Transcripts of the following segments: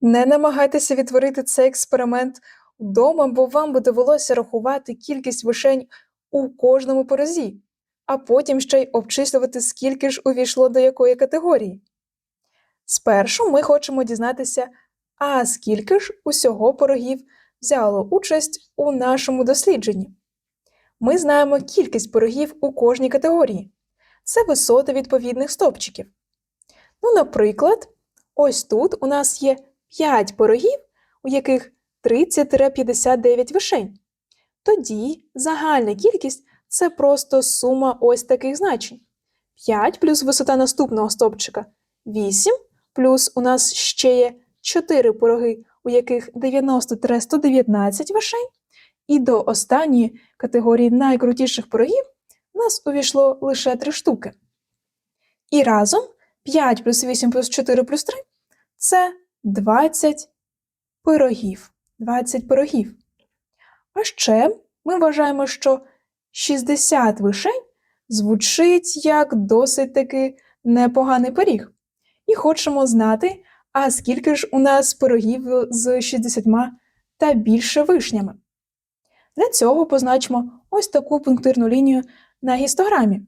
Не намагайтеся відтворити цей експеримент вдома, бо вам би довелося рахувати кількість вишень у кожному порозі, а потім ще й обчислювати, скільки ж увійшло до якої категорії. Спершу ми хочемо дізнатися, а скільки ж усього порогів взяло участь у нашому дослідженні. Ми знаємо кількість порогів у кожній категорії. Це висоти відповідних стовпчиків. Ну, наприклад, ось тут у нас є 5 порогів, у яких 30-59 вишень. Тоді загальна кількість це просто сума ось таких значень. 5 плюс висота наступного стовпчика 8, плюс у нас ще є 4 пороги, у яких 90-119 вишень. І до останньої категорії найкрутіших порогів у нас увійшло лише 3 штуки. І разом 5 плюс 8 плюс 4 плюс 3 це 20 пирогів. 20 пирогів. А ще ми вважаємо, що 60 вишень звучить як досить таки непоганий пиріг. І хочемо знати, а скільки ж у нас пирогів з 60 та більше вишнями. Для цього позначимо ось таку пунктирну лінію на гістограмі.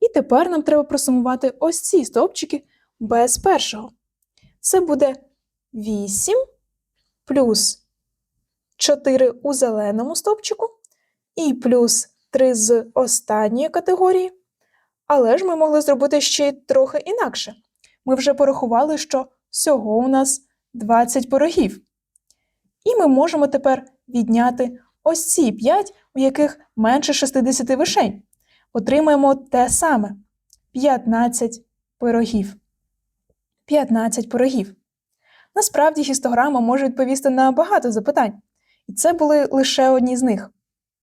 І тепер нам треба просумувати ось ці стовпчики без першого. Це буде 8 плюс 4 у зеленому стовпчику і плюс 3 з останньої категорії. Але ж ми могли зробити ще й трохи інакше. Ми вже порахували, що всього у нас 20 порогів. І ми можемо тепер відняти ось ці 5, у яких менше 60 вишень. Отримаємо те саме 15 пирогів. 15 пирогів. Насправді гістограма може відповісти на багато запитань, і це були лише одні з них.